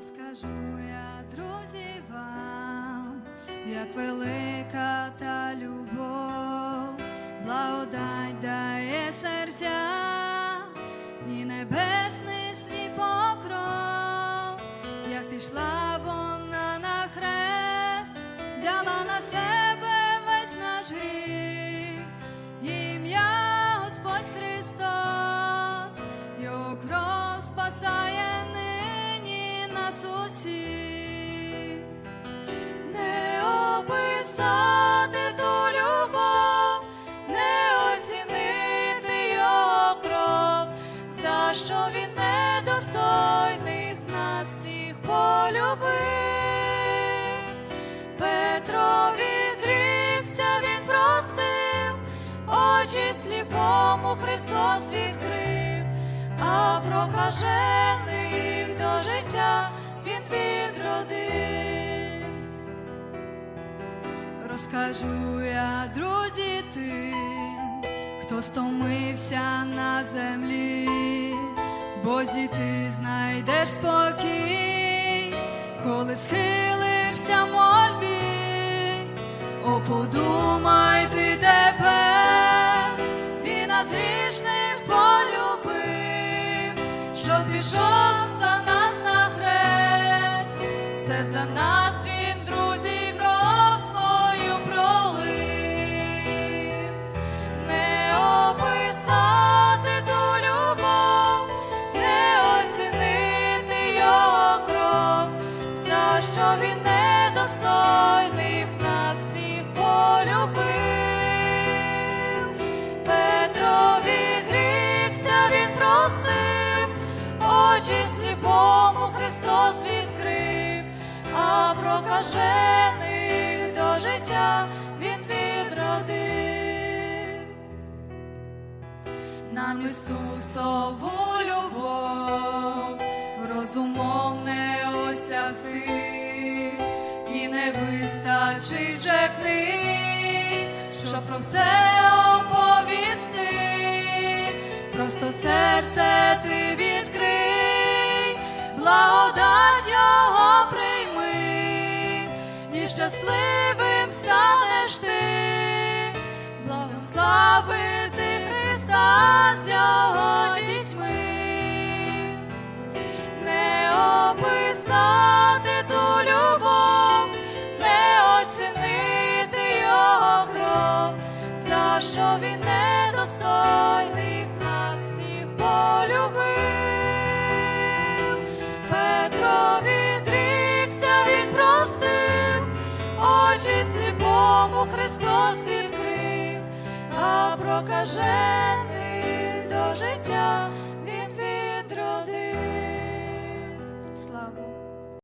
Розкажу я, друзі, вам, як велика та любов, благодать дає серця і небесний свій покров, як пішла вона на хрест, взяла на себе очі сліпому Христос відкрив, а прокажених до життя він відродив. Розкажу я, друзі, тим, хто стомився на землі, бо ти знайдеш спокій, коли схилишся мольбі, о, подумай нас він, друзі, кров свою пролив, не описати ту не оцінити його за що він недостойних нас всіх полюбив. Петро відрікся, він простив, очі сліпому Христос а прокажених до життя він відродив. Нам Ісусову любов розумом не осягти, і не вистачить вже книг, щоб про все оповісти, просто серце щасливим станеш ти, благословити Христа з його дітьми. Не описати ту любов, не оцінити його кров, за що він недостойних очі сліпому Христос відкрив, а прокажених до життя